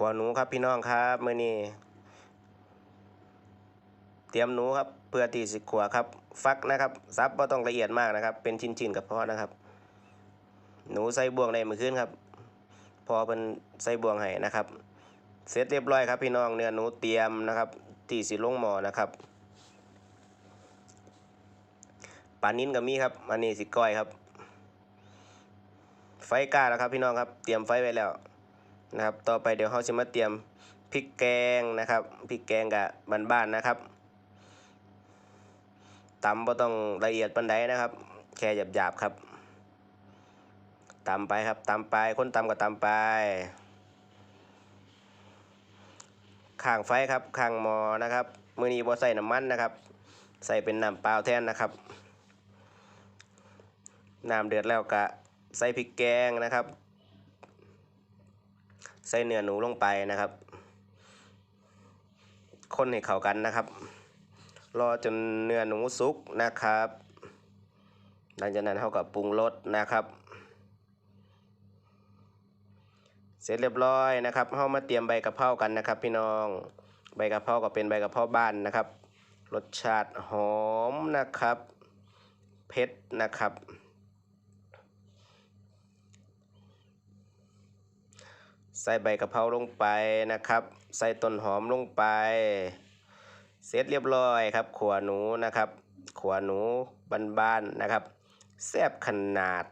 ขัวหนูครับพี่น้องครับมื้อนี้เตรียมหนูครับเพื่อที่สิขัวครับ ฟักนะครับซับบ่ต้องละเอียดมากนะครับ เป็นชิ้นๆกับพ่อนะครับ หนูใส่บ่วงได้มื้อคืนครับ พอเพิ่นใส่บ่วงให้นะครับ เสร็จเรียบร้อยครับพี่น้องเนื้อหนูเตรียมนะครับที่สิลงหม้อนะครับปลานิ้นก็มีครับอันนี้สิก้อยครับ ไฟกล้าแล้วครับพี่น้องครับ เตรียมไฟไว้แล้ว นะครับ ต่อไปเดี๋ยวเราจะมาเตรียมพริกแกงนะครับพริกแกงกับบ้านๆนะครับตำบ่ต้องละเอียดปานใดนะครับ แค่หยาบๆครับตำไปครับตำไปคนตำก็ตำไปข้างไฟครับข้างหมอนะครับมือนี้บ่ใส่น้ำมันนะครับ ใส่เป็นน้ำเปล่าแทนนะครับน้ำเดือดแล้วก็ใส่พริกแกงนะครับ ใส่เนื้อหนูลงไปนะครับ คนให้เข้ากันนะครับ รอจนเนื้อหนูสุกนะครับ หลังจากนั้นเขาก็ปรุงรสนะครับ เสร็จเรียบร้อยนะครับเรามาเตรียมใบกะเพรากันนะครับ พี่น้องใบกะเพราก็เป็นใบกะเพราบ้านนะครับ รสชาติหอมนะครับ เผ็ดนะครับ ใส่ใบกะเพราลงไปนะครับ ใส่ต้นหอมลงไป เสร็จเรียบร้อยครับขัวหนูนะครับขัวหนูบานๆนะครับแซ่บขนาด